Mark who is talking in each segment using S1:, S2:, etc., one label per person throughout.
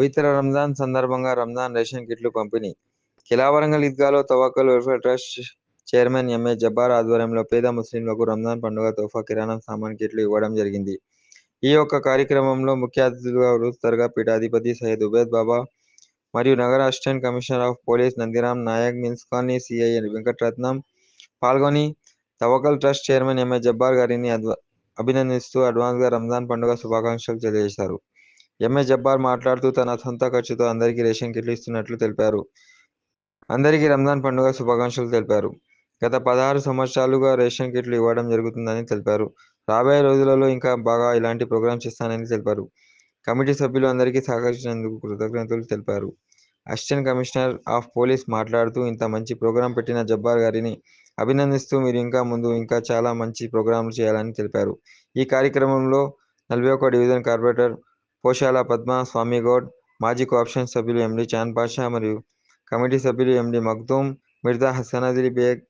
S1: పవిత్ర రంజాన్ సందర్భంగా రంజాన్ రేషన్ కిట్లు పంపిణీ. Khila Warangal ఈద్గాలో Tawakkal welfare trust chairman MA Jabbar ఆధ్వర్యంలో పేద ముస్లింలకు రంజాన్ పండుగ తోఫా కిరాణా సామాన్ కిట్లు ఇవ్వడం జరిగింది. ఈ యొక్క కార్యక్రమంలో ముఖ్య అతిథులుగా ఉరుస్తర్గా పీఠాధిపతి సయ్యద్ ఉబేద్ బాబా మరియు నగర assistant commissioner of police Nandiram Naik mills colony CI Venkataratnam పాల్గొని Tawakkal trust chairman MA Jabbar గారిని అభినందిస్తూ అడ్వాన్స్గా రంజాన్ పండుగ శుభాకాంక్షలు తెలియజేశారు. ఎంఏ జబ్బార్ మాట్లాడుతూ తన సొంత ఖర్చుతో అందరికీ రేషన్ కిట్లు ఇస్తున్నట్లు తెలిపారు. అందరికీ రంజాన్ పండుగ శుభాకాంక్షలు తెలిపారు. గత పదహారు సంవత్సరాలుగా రేషన్ కిట్లు ఇవ్వడం జరుగుతుందని తెలిపారు. రాబోయే రోజులలో ఇంకా బాగా ఇలాంటి ప్రోగ్రామ్స్ ఇస్తానని తెలిపారు. కమిటీ సభ్యులు అందరికీ సహకరించినందుకు కృతజ్ఞతలు తెలిపారు. అసిస్టెంట్ కమిషనర్ ఆఫ్ పోలీస్ మాట్లాడుతూ ఇంత మంచి ప్రోగ్రాం పెట్టిన జబ్బార్ గారిని అభినందిస్తూ మీరు ఇంకా ముందు ఇంకా చాలా మంచి ప్రోగ్రాంలు చేయాలని తెలిపారు. ఈ కార్యక్రమంలో నలభై ఒక డివిజన్ కార్పొరేటర్ పోషాల పద్మ స్వామిగౌడ్ మాజీ కోఆప్షన్ సభ్యులు ఎండి చాన్ పాషా మరియు కమిటీ సభ్యులు ఎండి మగ్దూమ్ మిర్జా హసనదిలి బేగ్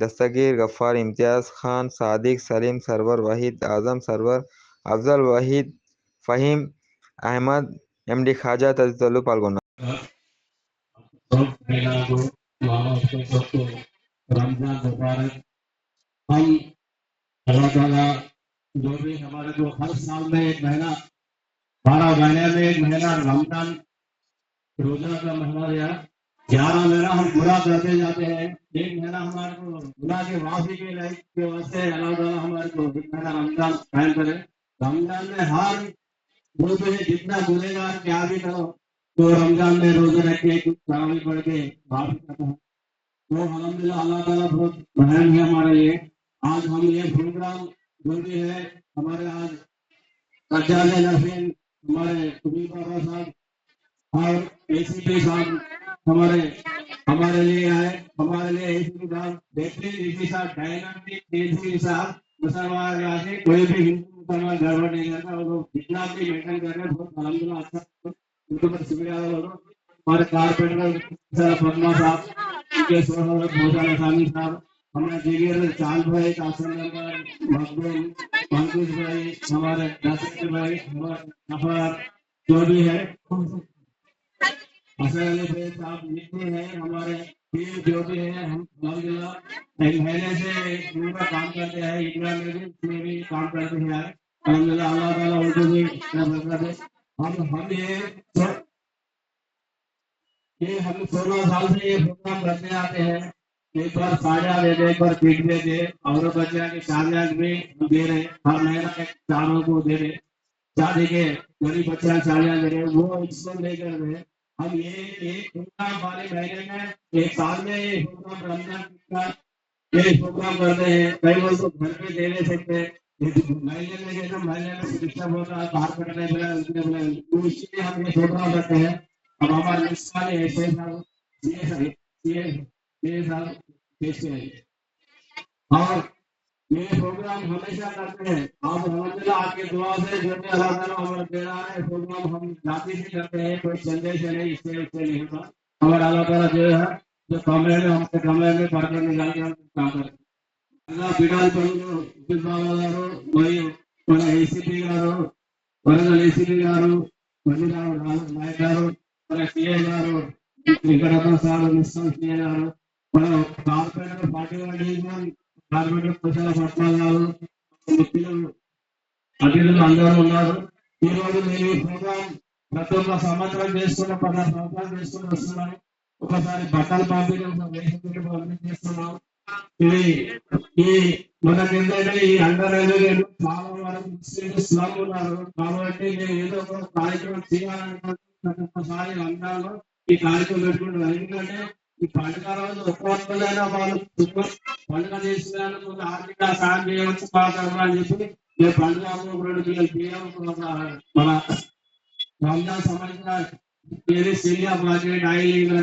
S1: దస్తగీర్ గఫార్ ఇమ్తియాజ్ ఖాన్ సాదిక్ సలీం సర్వర్ వహీద్ ఆజం సర్వర్ అఫ్జల్ వహీద్ ఫహీం అహ్మద్ ఎండి ఖాజా తదితరులు పాల్గొన్నారు
S2: सब महिला को मानव को सबको रमजान मुबारक हम अल्लाह ताला जो भी हमारे को हर साल में एक महीना बारह महीने में एक महीना रमज़ान रोजा का महीना या ग्यारह महीना हम पूरा करते जाते हैं। एक महीना हमारे को गुनाह के माफ़ी के लिए, के वास्ते अल्लाह ताला हमारे को एक महीना रमज़ान कायम करे। रमज़ान में हर बोलते हैं जितना गुनेगार क्या भी करो तो रमज़ान में रोज़े रख के तरावी पढ़ के माफ़ी करता है। तो अलहमदिल्ला अल्लाह ताला बहुत रहम है हमारे लिए। आज हम ये प्रोग्राम जो भी है, हमारे आज अजान नफीन हमारे कुबीर बाबा साहब और एसीपी साहब हमारे हमारे लिए आए, हमारे लिए एसीपी साहब, देखते एसी साहब, डायनामिक एसीपी साहब, मुसलमान आके कोई भी हिंदू, मुसलमान गड़बड़ नहीं करता लोग जितना भी मेंटेन कर रहे हैं, बहुत अलहमदिल्ला अच्छा उनको मैं शुक्रिया अदा करूँ। हमारे कारपेंटर सर पद्मा साहब उनके सोहर असामी साहब, हमारे जिगर चाँद भाई कासिम नंबर पंकज भाई हमारे नासिर भाई हमारे जो भी है हसन अली हैं हमारे जो भी है हम अलहमदिल्ला एक से पूरा काम करते हैं इंडिया में भी इसमें भी काम करते हैं अल्लाह ताला उनको भी हम हम ये ये हम सोलह साल से ये प्रोग्राम करते आते हैं। एक बार साझा दे दे, एक बार पीठ दे दे। और बच्चा के साझा भी दे रहे हर महीना एक चारों को दे रहे शादी के गरीब बच्चा साझा दे रहे वो इसको लेकर रहे हम ये एक प्रोग्राम वाले महीने में एक साल में ये प्रोग्राम रमज़ान का, ये प्रोग्राम करते हैं। कई लोग तो घर पे दे नहीं सकते। महीने में जैसे महीने में डिस्टर्ब होता है, बाहर कटने मिला उसने मिला तो इसलिए हम ये प्रोग्राम करते हैं। अब हमारे ऐसे साहब ये साहब ये ये साहब कैसे हैं और ये प्रोग्राम हमेशा करते हैं आप अलहमदिल्ला आपके दुआ से जो भी अल्लाह ताला हमें दे रहा है प्रोग्राम हम जाति से करते हैं कोई संदेश है नहीं इससे इससे नहीं होता हमारा अल्लाह ताला जो है जो कमरे में हमसे कमरे में पढ़कर निकाल के हम काम करते हैं అలా బిడాల్ పనులు బాబా గారు మరియు మన ఏసీపీ గారు వరంగల్ ఏసీపీ గారు మల్లిరావు నాయక్ గారు మన సిఐ గారు వెంకటరత్న సార్ నిస్సం సిఐ గారు మనం కార్పొరేటర్ పార్టీ డివిజన్ కార్పొరేటర్ ప్రజల పట్ల గారు వ్యక్తులు అతిథులు అందరూ ఉన్నారు. ఈ రోజు నేను ఈ ప్రోగ్రాం గత ఒక సంవత్సరం చేస్తున్నాం పదహారు సంవత్సరాలు చేసుకుని వస్తున్నాను. ఒకసారి బట్టలు పంపించడం పంపించి చేస్తున్నాం ఇది ఈ మనకి ఏంటంటే ఈ అండర్ ఎలివేట్ చాలా వరకు ముస్లింలు స్లమ్ ఉన్నారు. కాబట్టి నేను ఏదో ఒక కార్యక్రమం చేయాలనుకుంటున్నాను. ఒకసారి రంగాల్లో ఈ కార్యక్రమం పెట్టుకుంటున్నాను. ఎందుకంటే ఈ పండుగ రోజు ఒక్కొక్కరైనా వాళ్ళు పండుగ చేసినందుకు ఆర్థిక సాయం చేయవచ్చు బాగా అని చెప్పి నేను పండుగ ఒక రెండు కిలోలు బియ్యం మన రంజాన్ సంబంధించిన ఏది ఆయిల్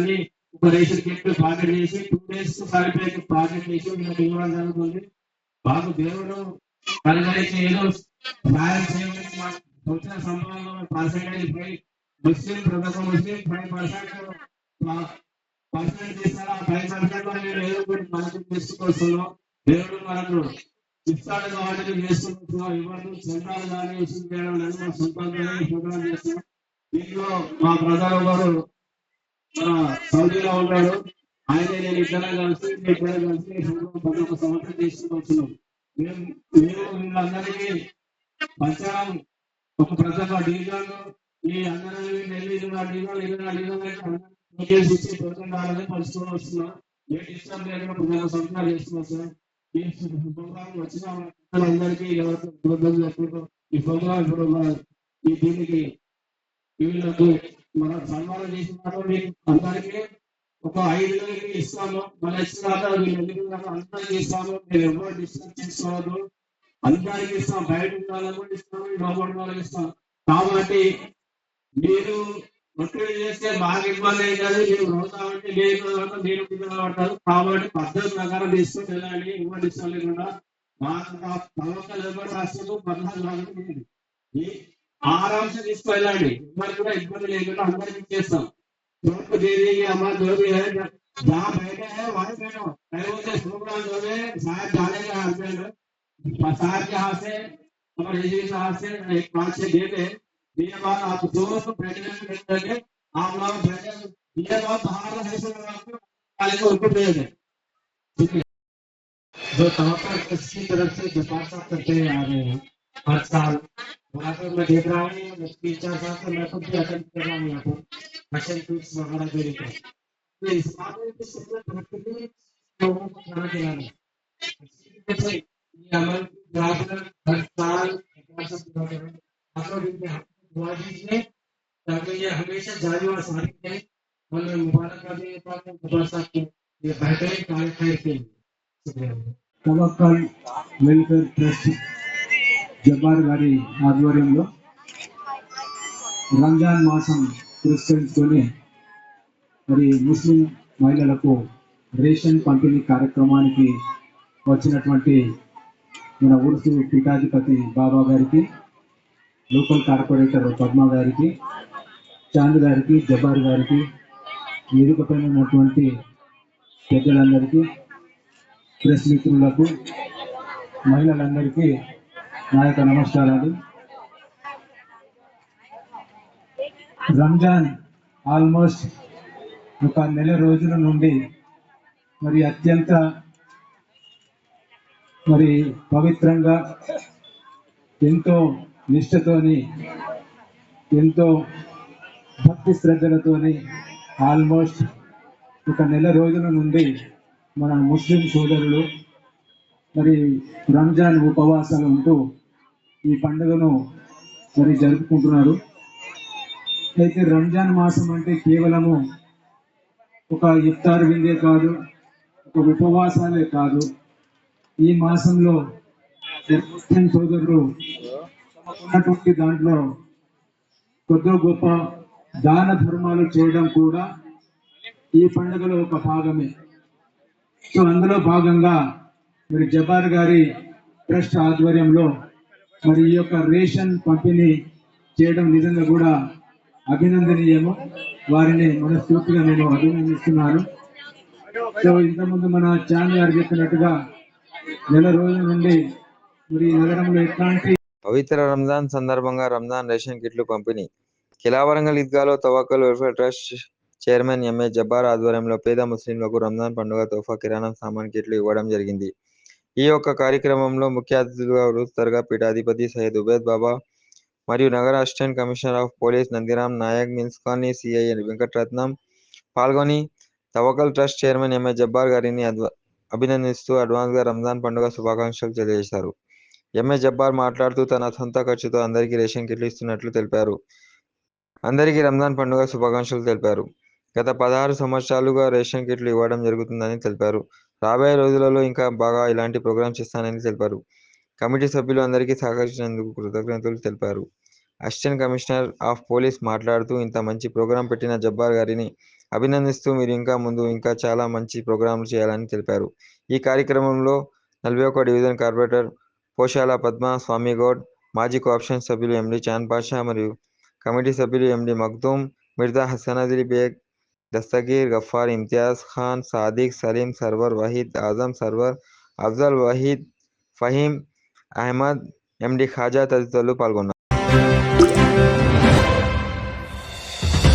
S2: ఒక రేషన్ కిట్ ప్యాకెట్ చేసి టూ డేస్ సరిపోయే ప్రాజెక్ట్ చేసి ఇవ్వడం జరుగుతుంది బాబు దేవుడు ఏదో సాయం వచ్చిన సంబంధంలో పర్సెంటేజ్ ముస్లిం ప్రతి ముస్లిం ఫైవ్ పర్సెంట్ పర్సెంట్ ఇస్తారు ఆ ఫైవ్ నేను ఏదో ఒకటి తీసుకొస్తున్నాం దేవుడు మనకు ఇస్తాడు కాబట్టి చేసుకుంటున్నాం ఇవ్వడం సొంతాలు కానీ ఇష్యూ చేయడం లేదు మన చేస్తున్నాం. దీంట్లో మా ప్రధాన గారు సౌదీలో ఉన్నాడు. ఆయన నేను ఇద్దరం కలిసి మీ ఇద్దరం కలిసి పదొక సంవత్సరం ప్రతి మేము మేము వీళ్ళందరికీ పంచడం ఒక ప్రజల డీజల్ ఈ అందరూ నెల్లి ఇరవై డీజల్ ఇరవై డీజల్ డీటెయిల్స్ ఇచ్చి వస్తున్నాం ఏ డిస్టర్బ్ లేకుండా ప్రతి చేస్తున్నాం సార్. ఈ ప్రోగ్రామ్ వచ్చిన అందరికీ ఎవరికి ఈ ప్రోగ్రామ్ ఇప్పుడు మన ఈ దీనికి వీళ్ళకు మన సన్మానం మీకు అందరికీ ఒక ఐదు వేలకి ఇస్తాము మన ఇచ్చినాక వీళ్ళు ఎందుకు అందరికి ఇస్తాము మీరు ఎవరు డిస్టర్బ్ చేసుకోవద్దు. అందరికి ఇస్తాం. బయట ఉన్న కూడా లోపల వాళ్ళకి ఇస్తాం. కాబట్టి మీరు ఒత్తిడి చేస్తే బాగా ఇబ్బంది అవుతుంది మీరు రోజా అంటే లేదు అంటే మీరు ఇబ్బంది పడతారు కాబట్టి పద్ధతి ప్రకారం తీసుకొని వెళ్ళాలి ఎవరు ఇష్టం లేకుండా మాకు తలక ఎవరు రాష్ట్రంలో పద్నాలుగు రోజులు ఉంది. ఈ ఆరాంశ తీసుకెళ్ళండి ఎవరు కూడా ఇబ్బంది లేకుండా అందరికి ఇచ్చేస్తాం जोर दे देंगे हमारा जो भी है जहाँ बैठे हैं वहीं बैठो कहीं से प्रोग्राम जो है शायद जाने के हस्बैंड साहब के हाथ से और एजी के हाथ से एक पाँच छह दे दे दिए बाद आप दोनों को बैठने में बैठ करके आप लोग बैठे दिए बाद बाहर है से आपको वाले को उनको दे दे। ठीक है। जो तवक्कल किसकी तरफ़ से जपाता करते आ रहे हैं हर साल। वहाँ पर मैं देख रहा हूँ टीचर साहब को मैं खुद भी अटेंड कर रहा हूँ यहाँ पर फ़ैशन टूल्स वगैरह देने का। तो इस बात में भी सबसे प्रकृति लोगों को खाना खिलाना ये अमल हर साल ऐसा पूरा आप लोग दुआ दीजिए ताकि ये हमेशा जारी और सारी रहे और मैं मुबारक कर देता हूँ खुदा साहब को ये बेहतरीन कार्य खैर के लिए शुक्रिया
S3: తవక్కల్ వెల్ఫేర్ ట్రస్ట్ జబ్బార్ గారి ఆధ్వర్యంలో రంజాన్ మాసం పురస్కరించుకొని మరి ముస్లిం మహిళలకు రేషన్ పంపిణీ కార్యక్రమానికి వచ్చినటువంటి మన ఉరుసు పీఠాధిపతి బాబా గారికి లోకల్ కార్పొరేటర్ పద్మ గారికి చాంద్ గారికి జబ్బార్ గారికి వేదికపైన ఉన్నటువంటి పెద్దలందరికీ ప్రెస్ మిత్రులకు మహిళలందరికీ నా యొక్క నమస్కారాలు. రంజాన్ ఆల్మోస్ట్ ఒక నెల రోజుల నుండి మరి అత్యంత మరి పవిత్రంగా ఎంతో నిష్ఠతోని ఎంతో భక్తి శ్రద్ధలతోని ఆల్మోస్ట్ ఒక నెల రోజుల నుండి మన ముస్లిం సోదరులు మరి రంజాన్ ఉపవాసాలు ఉంటూ ఈ పండుగను మరి జరుపుకుంటున్నారు. అయితే రంజాన్ మాసం అంటే కేవలము ఒక ఇఫ్తార్ విందే కాదు ఒక ఉపవాసాలే కాదు. ఈ మాసంలో ముస్లిం సోదరులు ఉన్నటువంటి దాంట్లో కొద్ది గొప్ప దాన ధర్మాలు చేయడం కూడా ఈ పండుగలో ఒక భాగమే. సో అందులో భాగంగా మరి జబార్ గారి ట్రస్ట్ ఆధ్వర్యంలో మరి ఈ యొక్క రేషన్ పంపిణీ చేయడం నిజంగా కూడా అభినందనీయము. వారిని మనస్ఫూర్తిగా నేను అభినందిస్తున్నాను. సో ఇంతకుముందు మన చాన్ గారు చెప్పినట్టుగా నెల రోజుల నుండి మరి నగరంలో ఎట్లాంటి
S1: పవిత్ర రంజాన్ సందర్భంగా రంజాన్ రేషన్ కిట్లు పంపిణీ. Khila Warangal ఈద్గాలో Tawakkal welfare trust chairman MA Jabbar ఆధ్వర్యంలో పేద ముస్లింలకు రంజాన్ పండుగ తోఫా కిరాణం సామాన్ కిట్లు ఇవ్వడం జరిగింది. ఈ యొక్క కార్యక్రమంలో ముఖ్య అతిథులుగా వృత్తిగా పీఠాధిపతి సయ్యద్ ఉబేద్ బాబా మరియు నగర assistant commissioner of police Nandiram Naik మిన్స్కాని CI Venkataratnam పాల్గొని Tawakkal trust chairman MA Jabbar గారిని అభినందిస్తూ అడ్వాన్స్గా రంజాన్ పండుగ శుభాకాంక్షలు తెలియజేశారు. ఎంఏ జబ్బార్ మాట్లాడుతూ తన సొంత ఖర్చుతో అందరికీ రేషన్ కిట్లు ఇస్తున్నట్లు తెలిపారు. అందరికీ రంజాన్ పండుగ శుభాకాంక్షలు తెలిపారు. గత పదహారు సంవత్సరాలుగా రేషన్ కిట్లు ఇవ్వడం జరుగుతుందని తెలిపారు. రాబోయే రోజులలో ఇంకా బాగా ఇలాంటి ప్రోగ్రామ్స్ ఇస్తానని తెలిపారు. కమిటీ సభ్యులు అందరికీ సహకరించినందుకు కృతజ్ఞతలు తెలిపారు. అసిస్టెంట్ కమిషనర్ ఆఫ్ పోలీస్ మాట్లాడుతూ ఇంత మంచి ప్రోగ్రాం పెట్టిన జబ్బార్ గారిని అభినందిస్తూ మీరు ఇంకా ముందు ఇంకా చాలా మంచి ప్రోగ్రాంలు చేయాలని తెలిపారు. ఈ కార్యక్రమంలో నలభై ఒక డివిజన్ కార్పొరేటర్ పోషాల పద్మ స్వామి గౌడ్ మాజీ కోఆప్షన్ సభ్యులు ఎండి చాంద్ పాషా మరియు కమిటీ సభ్యులు ఎండి మగ్దూమ్ మిర్జా హసన్ అలీ బేగ్ దస్తగీర్ గఫార్ ఇమ్తియాజ్ ఖాన్ సాదిక్ సలీం సర్వర్ వహీద్ ఆజం సర్వర్ అఫ్జల్ వహీద్ ఫహీం అహ్మద్ ఎండి ఖాజా తదితరులు పాల్గొన్నారు